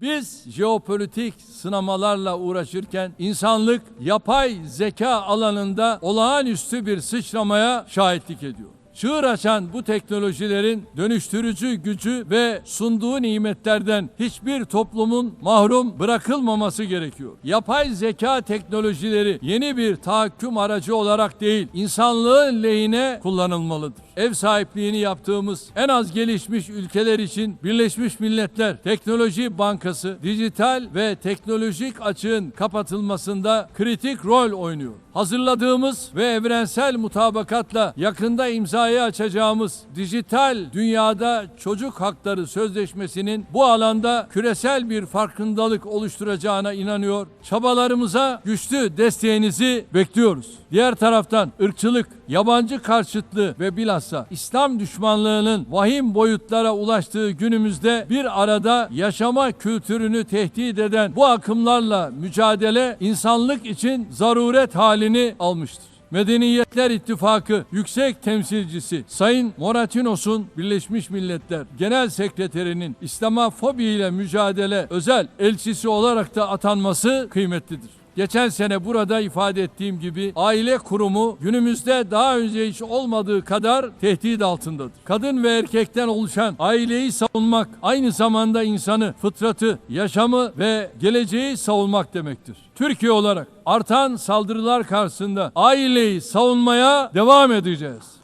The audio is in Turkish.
Biz jeopolitik sınamalarla uğraşırken insanlık yapay zeka alanında olağanüstü bir sıçramaya şahitlik ediyor. Çığır açan bu teknolojilerin dönüştürücü gücü ve sunduğu nimetlerden hiçbir toplumun mahrum bırakılmaması gerekiyor. Yapay zeka teknolojileri yeni bir tahakküm aracı olarak değil, insanlığın lehine kullanılmalıdır. Ev sahipliğini yaptığımız en az gelişmiş ülkeler için Birleşmiş Milletler Teknoloji Bankası dijital ve teknolojik açığın kapatılmasında kritik rol oynuyor. Hazırladığımız ve evrensel mutabakatla yakında imzaya açacağımız dijital dünyada çocuk hakları sözleşmesinin bu alanda küresel bir farkındalık oluşturacağına inanıyor. Çabalarımıza güçlü desteğinizi bekliyoruz. Diğer taraftan ırkçılık, yabancı karşıtlığı ve bilhassa İslam düşmanlığının vahim boyutlara ulaştığı günümüzde bir arada yaşama kültürünü tehdit eden bu akımlarla mücadele insanlık için zaruret halini almıştır. Medeniyetler İttifakı Yüksek Temsilcisi Sayın Moratinos'un Birleşmiş Milletler Genel Sekreterinin İslamofobi ile mücadele özel elçisi olarak da atanması kıymetlidir. Geçen sene burada ifade ettiğim gibi aile kurumu günümüzde daha önce hiç olmadığı kadar tehdit altındadır. Kadın ve erkekten oluşan aileyi savunmak aynı zamanda insanı, fıtratı, yaşamı ve geleceği savunmak demektir. Türkiye olarak artan saldırılar karşısında aileyi savunmaya devam edeceğiz.